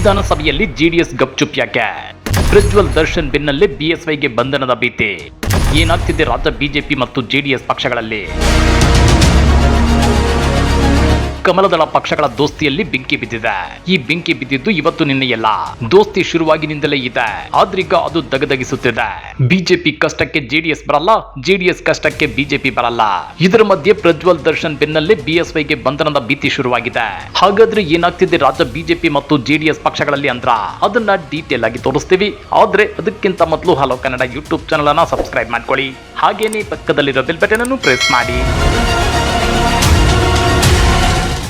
ವಿಧಾನಸಭೆಯಲ್ಲಿ ಜೆಡಿಎಸ್ ಗಪ್ಚುಪ್ ಯಾಕೆ? ಪ್ರಜ್ವಲ್ ದರ್ಶನ್ ಬೆನ್ನಲ್ಲೇ ಬಿಎಸ್ವೈಗೆ ಬಂಧನದ ಭೀತಿ. ಏನಾಗ್ತಿದೆ ರಾಜ್ಯ ಬಿಜೆಪಿ ಮತ್ತು ಜೆಡಿಎಸ್ ಪಕ್ಷಗಳಲ್ಲಿ? ಕಮಲದಳ ಪಕ್ಷಗಳ ದೋಸ್ತಿಯಲ್ಲಿ ಬೆಂಕಿ ಬಿದ್ದಿದೆ. ಈ ಬೆಂಕಿ ಬಿದ್ದಿದ್ದು ಇವತ್ತು ನಿನ್ನೆಯಲ್ಲ. ದೋಸ್ತಿ ಶುರುವಾಗಿನಿಂದಲೇ ಇದೆ. ಆದ್ರೀಗ ಅದು ದಗದಗಿಸುತ್ತಿದೆ ಬಿಜೆಪಿ ಕಷ್ಟಕ್ಕೆ ಜೆಡಿಎಸ್ ಬರಲ್ಲ, ಜೆಡಿಎಸ್ ಕಷ್ಟಕ್ಕೆ ಬಿಜೆಪಿ ಬರಲ್ಲ. ಇದರ ಮಧ್ಯೆ ಪ್ರಜ್ವಲ್ ದರ್ಶನ್ ಬೆನ್ನಲ್ಲೇ ಬಿಎಸ್ವೈಗೆ ಬಂಧನದ ಭೀತಿ ಶುರುವಾಗಿದೆ. ಹಾಗಾದ್ರೆ ಏನಾಗ್ತಿದೆ ರಾಜ್ಯ ಬಿಜೆಪಿ ಮತ್ತು ಜೆಡಿಎಸ್ ಪಕ್ಷಗಳಲ್ಲಿ ಅಂದ್ರ? ಅದನ್ನ ಡೀಟೇಲ್ ಆಗಿ ತೋರಿಸ್ತೀವಿ. ಆದ್ರೆ ಅದಕ್ಕಿಂತ ಮೊದಲು ಹಲೋ ಕನ್ನಡ ಯೂಟ್ಯೂಬ್ ಚಾನಲ್ ಅನ್ನ ಸಬ್ಸ್ಕ್ರೈಬ್ ಮಾಡ್ಕೊಳ್ಳಿ. ಹಾಗೇನೆ ಪಕ್ಕದಲ್ಲಿರೋ ಬೆಲ್ ಬಟನ್ ಅನ್ನು ಪ್ರೆಸ್ ಮಾಡಿ.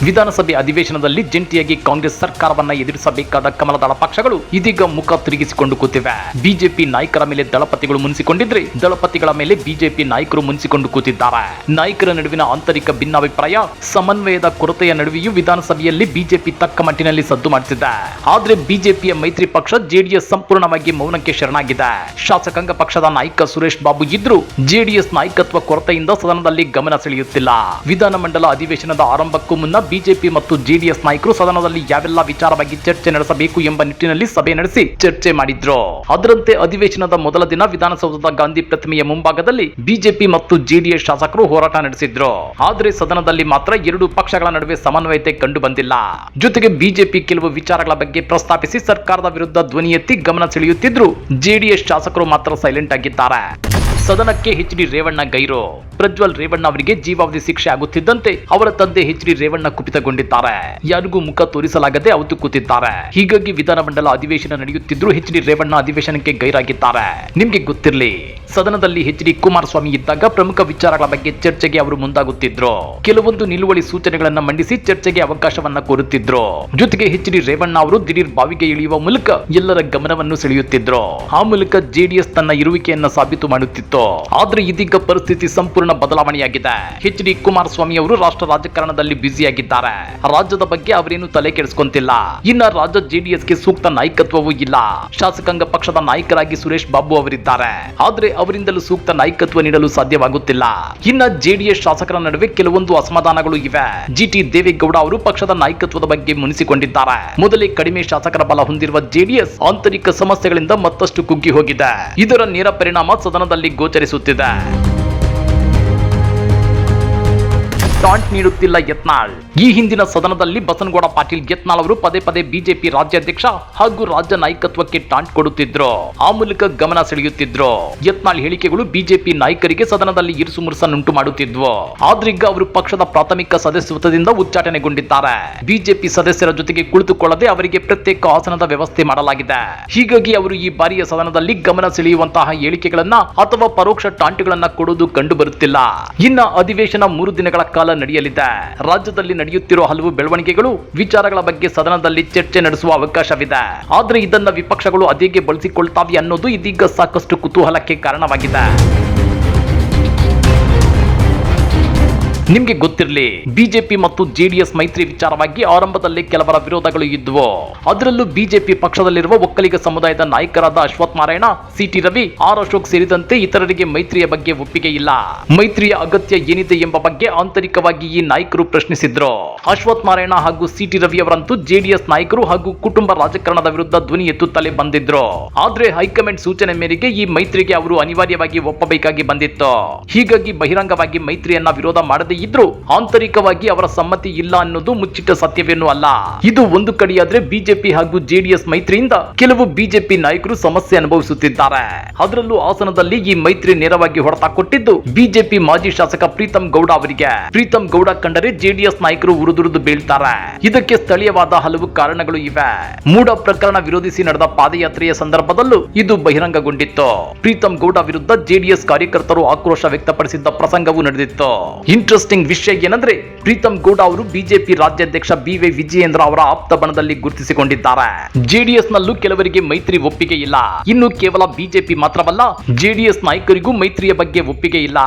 ವಿಧಾನಸಭೆ ಅಧಿವೇಶನದಲ್ಲಿ ಜಂಟಿಯಾಗಿ ಕಾಂಗ್ರೆಸ್ ಸರ್ಕಾರವನ್ನ ಎದುರಿಸಬೇಕಾದ ಕಮಲದಳ ಪಕ್ಷಗಳು ಇದೀಗ ಮುಖ ತಿರುಗಿಸಿಕೊಂಡು ಕೂತಿವೆ. ಬಿಜೆಪಿ ನಾಯಕರ ಮೇಲೆ ದಳಪತಿಗಳು ಮುನಿಸಿಕೊಂಡಿದ್ರೆ ದಳಪತಿಗಳ ಮೇಲೆ ಬಿಜೆಪಿ ನಾಯಕರು ಮುನಿಸಿಕೊಂಡು ಕೂತಿದ್ದಾರೆ. ನಾಯಕರ ನಡುವಿನ ಆಂತರಿಕ ಭಿನ್ನಾಭಿಪ್ರಾಯ, ಸಮನ್ವಯದ ಕೊರತೆಯ ನಡುವೆಯೂ ವಿಧಾನಸಭೆಯಲ್ಲಿ ಬಿಜೆಪಿ ತಕ್ಕ ಮಟ್ಟಿನಲ್ಲಿ ಸದ್ದು ಮಾಡುತ್ತಿದೆ ಆದ್ರೆ ಬಿಜೆಪಿಯ ಮೈತ್ರಿ ಪಕ್ಷ ಜೆಡಿಎಸ್ ಸಂಪೂರ್ಣವಾಗಿ ಮೌನಕ್ಕೆ ಶರಣಾಗಿದೆ. ಶಾಸಕಾಂಗ ಪಕ್ಷದ ನಾಯಕ ಸುರೇಶ್ ಬಾಬು ಇದ್ರು ಜೆಡಿಎಸ್ ನಾಯಕತ್ವ ಕೊರತೆಯಿಂದ ಸದನದಲ್ಲಿ ಗಮನ ಸೆಳೆಯುತ್ತಿಲ್ಲ. ವಿಧಾನಮಂಡಲ ಅಧಿವೇಶನದ ಆರಂಭಕ್ಕೂ ಮುನ್ನ ಬಿಜೆಪಿ ಮತ್ತು ಜೆಡಿಎಸ್ ನಾಯಕರು ಸದನದಲ್ಲಿ ಯಾವೆಲ್ಲ ವಿಚಾರ ಬಗ್ಗೆ ಚರ್ಚೆ ನಡೆಸಬೇಕು ಎಂಬ ನಿಟ್ಟಿನಲ್ಲಿ ಸಭೆ ನಡೆಸಿ ಚರ್ಚೆ ಮಾಡಿದ್ರು. ಅದರಂತೆ ಅಧಿವೇಶನದ ಮೊದಲ ದಿನ ವಿಧಾನಸೌಧದ ಗಾಂಧಿ ಪ್ರತಿಮೆಯ ಮುಂಭಾಗದಲ್ಲಿ ಬಿಜೆಪಿ ಮತ್ತು ಜೆಡಿಎಸ್ ಶಾಸಕರು ಹೋರಾಟ ನಡೆಸಿದ್ರು. ಆದರೆ ಸದನದಲ್ಲಿ ಮಾತ್ರ ಎರಡು ಪಕ್ಷಗಳ ನಡುವೆ ಸಮನ್ವಯತೆ ಕಂಡು ಬಂದಿಲ್ಲ ಜೊತೆಗೆ ಬಿಜೆಪಿ ಕೆಲವು ವಿಚಾರಗಳ ಬಗ್ಗೆ ಪ್ರಸ್ತಾಪಿಸಿ ಸರ್ಕಾರದ ವಿರುದ್ಧ ಧ್ವನಿ ಎತ್ತಿ ಗಮನ ಸೆಳೆಯುತ್ತಿದ್ರು ಜೆಡಿಎಸ್ ಶಾಸಕರು ಮಾತ್ರ ಸೈಲೆಂಟ್ ಆಗಿದ್ದಾರೆ. ಸದನಕ್ಕೆ ಎಚ್ ಡಿ ರೇವಣ್ಣ ಗೈರು. ಪ್ರಜ್ವಲ್ ರೇವಣ್ಣ ಅವರಿಗೆ ಜೀವಾವಧಿ ಶಿಕ್ಷೆ ಆಗುತ್ತಿದ್ದಂತೆ ಅವರ ತಂದೆ ಎಚ್ ಡಿ ರೇವಣ್ಣ ಕುಪಿತಗೊಂಡಿದ್ದಾರೆ. ಯಾರಿಗೂ ಮುಖ ತೋರಿಸಲಾಗದೆ ಅವತ್ತು ಕೂತಿದ್ದಾರೆ. ಹೀಗಾಗಿ ವಿಧಾನಮಂಡಲ ಅಧಿವೇಶನ ನಡೆಯುತ್ತಿದ್ರು ಎಚ್ ಡಿ ರೇವಣ್ಣ ಅಧಿವೇಶನಕ್ಕೆ ಗೈರಾಗಿದ್ದಾರೆ. ನಿಮ್ಗೆ ಗೊತ್ತಿರ್ಲಿ. ಸದನದಲ್ಲಿ ಎಚ್ ಡಿ ಕುಮಾರಸ್ವಾಮಿ ಇದ್ದಾಗ ಪ್ರಮುಖ ವಿಚಾರಗಳ ಬಗ್ಗೆ ಚರ್ಚೆಗೆ ಅವರು ಮುಂದಾಗುತ್ತಿದ್ರು. ಕೆಲವೊಂದು ನಿಲುವಳಿ ಸೂಚನೆಗಳನ್ನ ಮಂಡಿಸಿ ಚರ್ಚೆಗೆ ಅವಕಾಶವನ್ನ ಕೋರುತ್ತಿದ್ರು ಜೊತೆಗೆ ಎಚ್ ಡಿ ರೇವಣ್ಣ ಅವರು ದಿಢೀರ್ ಬಾವಿಗೆ ಇಳಿಯುವ ಮೂಲಕ ಎಲ್ಲರ ಗಮನವನ್ನು ಸೆಳೆಯುತ್ತಿದ್ರು. ಆ ಮೂಲಕ ಜೆಡಿಎಸ್ ತನ್ನ ಇರುವಿಕೆಯನ್ನ ಸಾಬೀತು ಮಾಡುತ್ತಿತ್ತು. ಆದ್ರೆ ಇದೀಗ ಪರಿಸ್ಥಿತಿ ಸಂಪೂರ್ಣ ಬದಲಾವಣೆಯಾಗಿದೆ. ಎಚ್ ಡಿ ಕುಮಾರಸ್ವಾಮಿ ಅವರು ರಾಷ್ಟ್ರ ರಾಜಕಾರಣದಲ್ಲಿ ಬ್ಯುಸಿಯಾಗಿದ್ದಾರೆ. ರಾಜ್ಯದ ಬಗ್ಗೆ ಅವರೇನು ತಲೆ ಕೆಡಿಸಿಕೊಂತಿಲ್ಲ. ಇನ್ನ ರಾಜ್ಯ ಜೆಡಿಎಸ್ಗೆ ಸೂಕ್ತ ನಾಯಕತ್ವವೂ ಇಲ್ಲ. ಶಾಸಕಾಂಗ ಪಕ್ಷದ ನಾಯಕರಾಗಿ ಸುರೇಶ್ ಬಾಬು ಅವರಿದ್ದಾರೆ. ಆದ್ರೆ ಅವರಿಂದಲೂ ಸೂಕ್ತ ನಾಯಕತ್ವ ನೀಡಲು ಸಾಧ್ಯವಾಗುತ್ತಿಲ್ಲ. ಇನ್ನ ಜೆಡಿಎಸ್ ಶಾಸಕರ ನಡುವೆ ಕೆಲವೊಂದು ಅಸಮಾಧಾನಗಳು ಇವೆ. ಜಿಟಿ ದೇವೇಗೌಡ ಅವರು ಪಕ್ಷದ ನಾಯಕತ್ವದ ಬಗ್ಗೆ ಮುನಿಸಿಕೊಂಡಿದ್ದಾರೆ. ಮೊದಲೇ ಕಡಿಮೆ ಶಾಸಕರ ಬಲ ಹೊಂದಿರುವ ಜೆಡಿಎಸ್ ಆಂತರಿಕ ಸಮಸ್ಯೆಗಳಿಂದ ಮತ್ತಷ್ಟು ಕುಗ್ಗಿ ಹೋಗಿದೆ. ಇದರ ನೇರ ಪರಿಣಾಮ ಸದನದಲ್ಲಿ ಗೋಚರಿಸುತ್ತಿದೆ. ಟಾಂಟ್ ನೀಡುತ್ತಿಲ್ಲ ಯತ್ನಾಳ್. ಈ ಹಿಂದಿನ ಸದನದಲ್ಲಿ ಬಸನಗೌಡ ಪಾಟೀಲ್ ಯತ್ನಾಳ್ ಅವರು ಪದೇ ಪದೇ ಬಿಜೆಪಿ ರಾಜ್ಯಾಧ್ಯಕ್ಷ ಹಾಗೂ ರಾಜ್ಯ ನಾಯಕತ್ವಕ್ಕೆ ಟಾಂಟ್ ಕೊಡುತ್ತಿದ್ರು. ಆ ಮೂಲಕ ಗಮನ ಸೆಳೆಯುತ್ತಿದ್ರು. ಯತ್ನಾಳ್ ಹೇಳಿಕೆಗಳು ಬಿಜೆಪಿ ನಾಯಕರಿಗೆ ಸದನದಲ್ಲಿ ಇರುಸು ಮುರುಸನ್ನುಂಟು ಮಾಡುತ್ತಿದ್ವು. ಆದ್ರೀಗ ಅವರು ಪಕ್ಷದ ಪ್ರಾಥಮಿಕ ಸದಸ್ಯತ್ವದಿಂದ ಉಚ್ಚಾಟನೆಗೊಂಡಿದ್ದಾರೆ. ಬಿಜೆಪಿ ಸದಸ್ಯರ ಜೊತೆಗೆ ಕುಳಿತುಕೊಳ್ಳದೆ ಅವರಿಗೆ ಪ್ರತ್ಯೇಕ ಆಸನದ ವ್ಯವಸ್ಥೆ ಮಾಡಲಾಗಿದೆ. ಹೀಗಾಗಿ ಅವರು ಈ ಬಾರಿಯ ಸದನದಲ್ಲಿ ಗಮನ ಸೆಳೆಯುವಂತಹ ಹೇಳಿಕೆಗಳನ್ನ ಅಥವಾ ಪರೋಕ್ಷ ಟಾಂಟ್ಗಳನ್ನ ಕೊಡುವುದು ಕಂಡು ಬರುತ್ತಿಲ್ಲ ಇನ್ನ ಅಧಿವೇಶನ ಮೂರು ದಿನಗಳ ಕಾಲ ನಡೆಯಲಿದೆ. ರಾಜ್ಯದಲ್ಲಿ ನಡೆಯುತ್ತಿರುವ ಹಲವು ಬೆಳವಣಿಗೆಗಳು ವಿಚಾರಗಳ ಬಗ್ಗೆ ಸದನದಲ್ಲಿ ಚರ್ಚೆ ನಡೆಸುವ ಅವಕಾಶವಿದೆ. ಆದ್ರೆ ಇದನ್ನ ವಿಪಕ್ಷಗಳು ಅದೇಗೆ ಬಳಸಿಕೊಳ್ತಾವೆ ಅನ್ನೋದು ಇದೀಗ ಸಾಕಷ್ಟು ಕುತೂಹಲಕ್ಕೆ ಕಾರಣವಾಗಿದೆ. ನಿಮ್ಗೆ ಗೊತ್ತಿರಲಿ, ಬಿಜೆಪಿ ಮತ್ತು ಜೆಡಿಎಸ್ ಮೈತ್ರಿ ವಿಚಾರವಾಗಿ ಆರಂಭದಲ್ಲಿ ಕೆಲವರ ವಿರೋಧಗಳು ಇದ್ವು. ಅದರಲ್ಲೂ ಬಿಜೆಪಿ ಪಕ್ಷದಲ್ಲಿರುವ ಒಕ್ಕಲಿಗ ಸಮುದಾಯದ ನಾಯಕರಾದ Ashwath Narayan, C T Ravi, R. Ashok ಸೇರಿದಂತೆ ಇತರರಿಗೆ ಮೈತ್ರಿಯ ಬಗ್ಗೆ ಒಪ್ಪಿಗೆ ಇಲ್ಲ. ಮೈತ್ರಿಯ ಅಗತ್ಯ ಏನಿದೆ ಎಂಬ ಬಗ್ಗೆ ಆಂತರಿಕವಾಗಿ ಈ ನಾಯಕರು ಪ್ರಶ್ನಿಸಿದ್ರು. ಅಶ್ವಥ್ ನಾರಾಯಣ ಹಾಗೂ ಸಿಟಿ ರವಿ ಅವರಂತೂ ಜೆಡಿಎಸ್ ನಾಯಕರು ಹಾಗೂ ಕುಟುಂಬ ರಾಜಕಾರಣದ ವಿರುದ್ಧ ಧ್ವನಿ ಎತ್ತುತ್ತಲೇ ಬಂದಿದ್ರು. ಆದ್ರೆ ಹೈಕಮಾಂಡ್ ಸೂಚನೆ ಮೇರೆಗೆ ಈ ಮೈತ್ರಿಗೆ ಅವರು ಅನಿವಾರ್ಯವಾಗಿ ಒಪ್ಪಬೇಕಾಗಿ ಬಂದಿತ್ತು. ಹೀಗಾಗಿ ಬಹಿರಂಗವಾಗಿ ಮೈತ್ರಿಯನ್ನ ವಿರೋಧ ಮಾಡದೇ ಇದ್ರು ಆಂತರಿಕವಾಗಿ ಅವರ ಸಮ್ಮತಿ ಇಲ್ಲ ಅನ್ನೋದು ಮುಚ್ಚಿಟ್ಟ ಸತ್ಯವೇನು ಅಲ್ಲ. ಇದು ಒಂದು ಕಡೆಯಾದ್ರೆ ಬಿಜೆಪಿ ಹಾಗೂ ಜೆಡಿಎಸ್ ಮೈತ್ರಿಯಿಂದ ಕೆಲವು ಬಿಜೆಪಿ ನಾಯಕರು ಸಮಸ್ಯೆ ಅನುಭವಿಸುತ್ತಿದ್ದಾರೆ. ಅದರಲ್ಲೂ ಹಾಸನದಲ್ಲಿ ಈ ಮೈತ್ರಿ ನೇರವಾಗಿ ಹೊಡೆತ ಕೊಟ್ಟಿದ್ದು ಬಿಜೆಪಿ ಮಾಜಿ ಶಾಸಕ ಪ್ರೀತಂ ಗೌಡ ಅವರಿಗೆ. ಪ್ರೀತಂ ಗೌಡ ಕಂಡರೆ ಜೆಡಿಎಸ್ ನಾಯಕರು ಉರುದುರುದು ಬೀಳ್ತಾರೆ. ಇದಕ್ಕೆ ಸ್ಥಳೀಯವಾದ ಹಲವು ಕಾರಣಗಳು ಇವೆ. ಮೂಡ ಪ್ರಕರಣ ವಿರೋಧಿಸಿ ನಡೆದ ಪಾದಯಾತ್ರೆಯ ಸಂದರ್ಭದಲ್ಲೂ ಇದು ಬಹಿರಂಗಗೊಂಡಿತ್ತು. ಪ್ರೀತಂ ಗೌಡ ವಿರುದ್ಧ ಜೆಡಿಎಸ್ ಕಾರ್ಯಕರ್ತರು ಆಕ್ರೋಶ ವ್ಯಕ್ತಪಡಿಸಿದ್ದ ಪ್ರಸಂಗವೂ ನಡೆದಿತ್ತು. ಇಂಟ್ರೆಸ್ಟಿಂಗ್ ವಿಷಯ ಏನಂದ್ರೆ ಪ್ರೀತಂ ಗೌಡ ಅವರು ಬಿಜೆಪಿ ರಾಜ್ಯಾಧ್ಯಕ್ಷ ಬಿ ವೈ ವಿಜಯೇಂದ್ರ ಅವರ ಆಪ್ತ ಬಣದಲ್ಲಿ ಗುರುತಿಸಿಕೊಂಡಿದ್ದಾರೆ. ಜೆಡಿಎಸ್ ನಲ್ಲೂ ಕೆಲವರಿಗೆ ಮೈತ್ರಿ ಒಪ್ಪಿಗೆ ಇಲ್ಲ. ಇನ್ನು ಕೇವಲ ಬಿಜೆಪಿ ಮಾತ್ರವಲ್ಲ ಜೆಡಿಎಸ್ ನಾಯಕರಿಗೂ ಮೈತ್ರಿಯ ಬಗ್ಗೆ ಒಪ್ಪಿಗೆ ಇಲ್ಲ.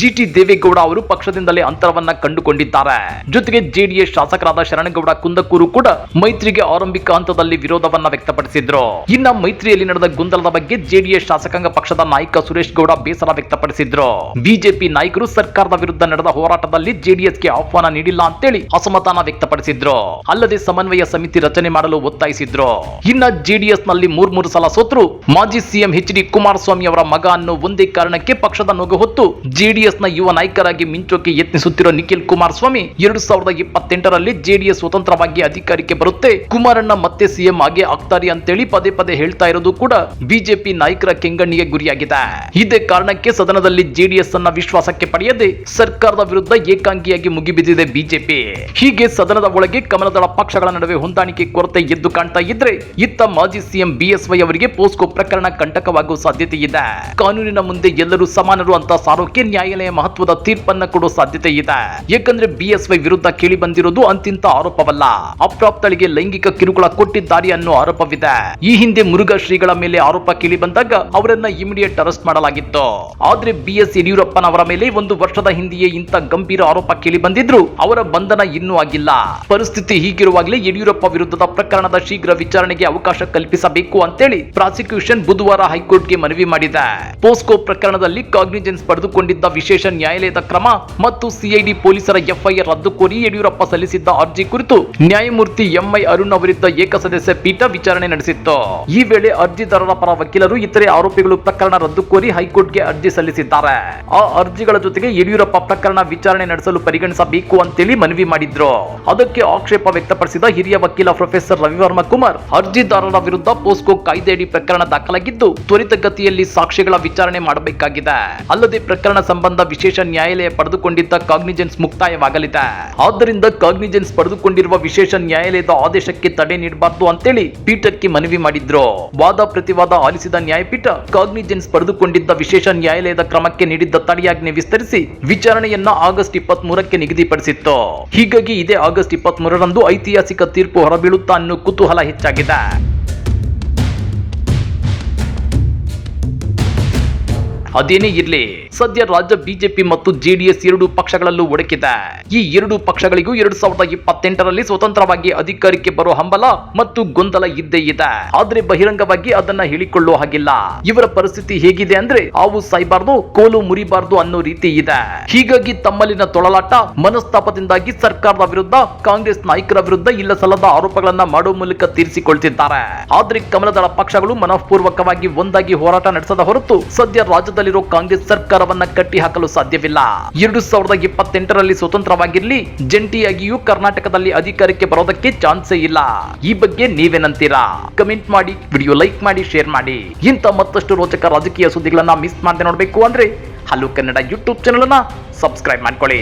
ಜಿಟಿ ದೇವೇಗೌಡ ಅವರು ಪಕ್ಷದಿಂದಲೇ ಅಂತರವನ್ನ ಕಂಡುಕೊಂಡಿದ್ದಾರೆ. ಜೊತೆಗೆ ಜೆಡಿಎಸ್ ಶಾಸಕರಾದ ಶರಣಗೌಡ ಕುಂದಕೂರು ಕೂಡ ಮೈತ್ರಿಗೆ ಆರಂಭಿಕ ಹಂತದಲ್ಲಿ ವಿರೋಧವನ್ನ ವ್ಯಕ್ತಪಡಿಸಿದ್ರು. ಇನ್ನ ಮೈತ್ರಿಯಲ್ಲಿ ನಡೆದ ಗೊಂದಲದ ಬಗ್ಗೆ ಜೆಡಿಎಸ್ ಶಾಸಕಾಂಗ ಪಕ್ಷದ ನಾಯಕ ಸುರೇಶ್ ಗೌಡ ಬೇಸರ ವ್ಯಕ್ತಪಡಿಸಿದ್ರು. ಬಿಜೆಪಿ ನಾಯಕರು ಸರ್ಕಾರದ ವಿರುದ್ಧ ನಡೆದ ಹೋರಾಟದ ಸರ್ಕಾರದಲ್ಲಿ ಜೆಡಿಎಸ್ಗೆ ಆಹ್ವಾನ ನೀಡಿಲ್ಲ ಅಂತೇಳಿ ಅಸಮಾಧಾನ ವ್ಯಕ್ತಪಡಿಸಿದ್ರು. ಅಲ್ಲದೆ ಸಮನ್ವಯ ಸಮಿತಿ ರಚನೆ ಮಾಡಲು ಒತ್ತಾಯಿಸಿದ್ರು. ಇನ್ನ ಜೆಡಿಎಸ್ನಲ್ಲಿ ಮೂರ್ ಮೂರು ಸಲ ಸೋತರು. ಮಾಜಿ ಸಿಎಂ ಎಚ್ ಡಿ ಕುಮಾರಸ್ವಾಮಿ ಅವರ ಮಗ ಅನ್ನೋ ಒಂದೇ ಕಾರಣಕ್ಕೆ ಪಕ್ಷದ ನೊಗೆ ಹೊತ್ತು ಜೆಡಿಎಸ್ನ ಯುವ ನಾಯಕರಾಗಿ ಮಿಂಚೋಕೆ ಯತ್ನಿಸುತ್ತಿರೋ ನಿಖಿಲ್ ಕುಮಾರಸ್ವಾಮಿ ಎರಡು ಸಾವಿರದ ಇಪ್ಪತ್ತೆಂಟರಲ್ಲಿ ಜೆಡಿಎಸ್ ಸ್ವತಂತ್ರವಾಗಿ ಅಧಿಕಾರಕ್ಕೆ ಬರುತ್ತೆ. ಕುಮಾರಣ್ಣ ಮತ್ತೆ ಸಿಎಂ ಆಗಿ ಆಗ್ತಾರೆ ಅಂತೇಳಿ ಪದೇ ಪದೇ ಹೇಳ್ತಾ ಇರೋದು ಕೂಡ ಬಿಜೆಪಿ ನಾಯಕರ ಕೆಂಗಣ್ಣಿಗೆ ಗುರಿಯಾಗಿದೆ. ಇದೇ ಕಾರಣಕ್ಕೆ ಸದನದಲ್ಲಿ ಜೆಡಿಎಸ್ ಅನ್ನ ವಿಶ್ವಾಸಕ್ಕೆ ಪಡೆಯದೆ ಸರ್ಕಾರದ ವಿರುದ್ಧ ಏಕಾಂಗಿಯಾಗಿ ಮುಗಿಬಿದ್ದಿದೆ ಬಿಜೆಪಿ. ಹೀಗೆ ಸದನದ ಒಳಗೆ ಕಮಲದಳ ಪಕ್ಷಗಳ ನಡುವೆ ಹೊಂದಾಣಿಕೆ ಕೊರತೆ ಎದ್ದು ಕಾಣ್ತಾ ಇದ್ರೆ ಇತ್ತ ಮಾಜಿ ಸಿಎಂ ಬಿಎಸ್ವೈ ಅವರಿಗೆ ಪೋಸ್ಕೋ ಪ್ರಕರಣ ಕಂಟಕವಾಗುವ ಸಾಧ್ಯತೆ ಇದೆ. ಕಾನೂನಿನ ಮುಂದೆ ಎಲ್ಲರೂ ಸಮಾನರು ಅಂತ ಸಾರೋಕೆ ನ್ಯಾಯಾಲಯ ಮಹತ್ವದ ತೀರ್ಪನ್ನ ಕೊಡೋ ಸಾಧ್ಯತೆ ಇದೆ. ಏಕೆಂದ್ರೆ ಬಿಎಸ್ವೈ ವಿರುದ್ಧ ಕೇಳಿ ಬಂದಿರೋದು ಅಂತಿಂತ ಆರೋಪವಲ್ಲ. ಅಪ್ರಾಪ್ತಳಿಗೆ ಲೈಂಗಿಕ ಕಿರುಕುಳ ಕೊಟ್ಟಿದ್ದಾರೆ ಅನ್ನೋ ಆರೋಪವಿದೆ. ಈ ಹಿಂದೆ ಮುರುಘಾ ಶ್ರೀಗಳ ಮೇಲೆ ಆರೋಪ ಕೇಳಿ ಬಂದಾಗ ಅವರನ್ನ ಇಮಿಡಿಯೇಟ್ ಅರೆಸ್ಟ್ ಮಾಡಲಾಗಿತ್ತು. ಆದ್ರೆ ಬಿಎಸ್ ಯಡಿಯೂರಪ್ಪನವರ ಮೇಲೆ ಒಂದು ವರ್ಷದ ಹಿಂದೆಯೇ ಇಂಥ ಗಂಭೀರ ಆರೋಪ ಕೇಳಿ ಬಂದಿದ್ರು. ಅವರ ಬಂಧನ ಇನ್ನೂ ಆಗಿಲ್ಲ. ಪರಿಸ್ಥಿತಿ ಹೀಗಿರುವಾಗಲೇ ಯಡಿಯೂರಪ್ಪ ವಿರುದ್ಧದ ಪ್ರಕರಣದ ಶೀಘ್ರ ವಿಚಾರಣೆಗೆ ಅವಕಾಶ ಕಲ್ಪಿಸಬೇಕು ಅಂತೇಳಿ ಪ್ರಾಸಿಕ್ಯೂಷನ್ ಬುಧವಾರ ಹೈಕೋರ್ಟ್ಗೆ ಮನವಿ ಮಾಡಿದೆ. ಪೋಸ್ಕೋ ಪ್ರಕರಣದಲ್ಲಿ ಕಾಗ್ನಿಜೆನ್ಸ್ ಪಡೆದುಕೊಂಡಿದ್ದ ವಿಶೇಷ ನ್ಯಾಯಾಲಯದ ಕ್ರಮ ಮತ್ತು ಸಿಐಡಿ ಪೊಲೀಸರ ಎಫ್ಐಆರ್ ರದ್ದು ಕೋರಿ ಯಡಿಯೂರಪ್ಪ ಸಲ್ಲಿಸಿದ್ದ ಅರ್ಜಿ ಕುರಿತು ನ್ಯಾಯಮೂರ್ತಿ ಎಂಐ ಅರುಣ್ ಅವರಿದ್ದ ಏಕಸದಸ್ಯ ಪೀಠ ವಿಚಾರಣೆ ನಡೆಸಿತ್ತು. ಈ ವೇಳೆ ಅರ್ಜಿದಾರರ ಪರ ವಕೀಲರು ಇತರೆ ಆರೋಪಿಗಳು ಪ್ರಕರಣ ರದ್ದು ಕೋರಿ ಹೈಕೋರ್ಟ್ಗೆ ಅರ್ಜಿ ಸಲ್ಲಿಸಿದ್ದಾರೆ. ಆ ಅರ್ಜಿಗಳ ಜೊತೆಗೆ ಯಡಿಯೂರಪ್ಪ ಪ್ರಕರಣ ವಿಚಾರಣೆ ನಡೆಸಲು ಪರಿಗಣಿಸಬೇಕು ಅಂತೇಳಿ ಮನವಿ ಮಾಡಿದ್ರು. ಅದಕ್ಕೆ ಆಕ್ಷೇಪ ವ್ಯಕ್ತಪಡಿಸಿದ ಹಿರಿಯ ವಕೀಲ ಪ್ರೊಫೆಸರ್ ರವಿವರ್ಮ ಕುಮಾರ್, ಅರ್ಜಿದಾರರ ವಿರುದ್ಧ ಪೋಸ್ಕೋ ಕಾಯ್ದೆಯಡಿ ಪ್ರಕರಣ ದಾಖಲಾಗಿದ್ದು ತ್ವರಿತಗತಿಯಲ್ಲಿ ಸಾಕ್ಷಿಗಳ ವಿಚಾರಣೆ ಮಾಡಬೇಕಾಗಿದೆ. ಅಲ್ಲದೆ ಪ್ರಕರಣ ಸಂಬಂಧ ವಿಶೇಷ ನ್ಯಾಯಾಲಯ ಪಡೆದುಕೊಂಡಿದ್ದ ಕಾಗ್ನಿಜೆನ್ಸ್ ಮುಕ್ತಾಯವಾಗಲಿದೆ. ಆದ್ದರಿಂದ ಕಾಗ್ನಿಜೆನ್ಸ್ ಪಡೆದುಕೊಂಡಿರುವ ವಿಶೇಷ ನ್ಯಾಯಾಲಯದ ಆದೇಶಕ್ಕೆ ತಡೆ ನೀಡಬಾರದು ಅಂತೇಳಿ ಪೀಠಕ್ಕೆ ಮನವಿ ಮಾಡಿದ್ರು. ವಾದ ಪ್ರತಿವಾದ ಆಲಿಸಿದ ನ್ಯಾಯಪೀಠ ಕಾಗ್ನಿಜೆನ್ಸ್ ಪಡೆದುಕೊಂಡಿದ್ದ ವಿಶೇಷ ನ್ಯಾಯಾಲಯದ ಕ್ರಮಕ್ಕೆ ನೀಡಿದ್ದ ತಡೆಯಾಜ್ಞೆ ವಿಸ್ತರಿಸಿ ವಿಚಾರಣೆಯನ್ನ ಆಗಸ್ಟ್ ಇಪ್ಪತ್ತ್ ಮೂರಕ್ಕೆ ನಿಗದಿಪಡಿಸಿತ್ತು. ಹೀಗಾಗಿ ಇದೇ ಆಗಸ್ಟ್ ಇಪ್ಪತ್ತ್ ಮೂರರಂದು ಐತಿಹಾಸಿಕ ತೀರ್ಪು ಹೊರಬೀಳುತ್ತಾ ಅನ್ನೋ ಕುತೂಹಲ ಹೆಚ್ಚಾಗಿದೆ. ಅದೇನೇ ಇರ್ಲಿ. ಸದ್ಯ ರಾಜ್ಯ ಬಿಜೆಪಿ ಮತ್ತು ಜೆಡಿಎಸ್ ಎರಡು ಪಕ್ಷಗಳಲ್ಲೂ ಒಡಕಿದೆ. ಈ ಎರಡು ಪಕ್ಷಗಳಿಗೂ ಎರಡ್ ಸಾವಿರದ ಇಪ್ಪತ್ತೆಂಟರಲ್ಲಿ ಸ್ವತಂತ್ರವಾಗಿ ಅಧಿಕಾರಕ್ಕೆ ಬರೋ ಹಂಬಲ ಮತ್ತು ಗೊಂದಲ ಇದ್ದೇ ಇದೆ. ಆದ್ರೆ ಬಹಿರಂಗವಾಗಿ ಅದನ್ನ ಹೇಳಿಕೊಳ್ಳೋ ಹಾಗಿಲ್ಲ. ಇವರ ಪರಿಸ್ಥಿತಿ ಹೇಗಿದೆ ಅಂದ್ರೆ ಹಾವು ಸಾಯ್ಬಾರ್ದು, ಕೋಲು ಮುರಿಬಾರ್ದು ಅನ್ನೋ ರೀತಿ ಇದೆ. ಹೀಗಾಗಿ ತಮ್ಮಲ್ಲಿನ ತೊಳಲಾಟ, ಮನಸ್ತಾಪದಿಂದಾಗಿ ಸರ್ಕಾರದ ವಿರುದ್ಧ, ಕಾಂಗ್ರೆಸ್ ನಾಯಕರ ವಿರುದ್ಧ ಇಲ್ಲ ಸಲ್ಲದ ಆರೋಪಗಳನ್ನ ಮಾಡುವ ಮೂಲಕ ತೀರಿಸಿಕೊಳ್ತಿದ್ದಾರೆ. ಆದ್ರೆ ಕಮಲದಳ ಪಕ್ಷಗಳು ಮನಃಪೂರ್ವಕವಾಗಿ ಒಂದಾಗಿ ಹೋರಾಟ ನಡೆಸದ ಹೊರತು ಸದ್ಯ ರಾಜ್ಯದಲ್ಲಿರೋ ಕಾಂಗ್ರೆಸ್ ಸರ್ಕಾರವನ್ನ ಕಟ್ಟಿ ಹಾಕಲು ಸಾಧ್ಯವಿಲ್ಲ. ಎರಡು ಸಾವಿರದ ಇಪ್ಪತ್ತೆಂಟರಲ್ಲಿ ಸ್ವತಂತ್ರವಾಗಿರ್ಲಿ, ಜಂಟಿಯಾಗಿಯೂ ಕರ್ನಾಟಕದಲ್ಲಿ ಅಧಿಕಾರಕ್ಕೆ ಬರೋದಕ್ಕೆ ಚಾನ್ಸ್ ಇಲ್ಲ. ಈ ಬಗ್ಗೆ ನೀವೇನಂತೀರಾ ಕಮೆಂಟ್ ಮಾಡಿ, ವಿಡಿಯೋ ಲೈಕ್ ಮಾಡಿ, ಶೇರ್ ಮಾಡಿ. ಇಂಥ ಮತ್ತಷ್ಟು ರೋಚಕ ರಾಜಕೀಯ ಸುದ್ದಿಗಳನ್ನ ಮಿಸ್ ಮಾಡದೆ ನೋಡಬೇಕು ಅಂದ್ರೆ, ಹಲೋ ಕನ್ನಡ ಯೂಟ್ಯೂಬ್ ಚಾನಲ್ ಅನ್ನ ಸಬ್ಸ್ಕ್ರೈಬ್ ಮಾಡ್ಕೊಳ್ಳಿ.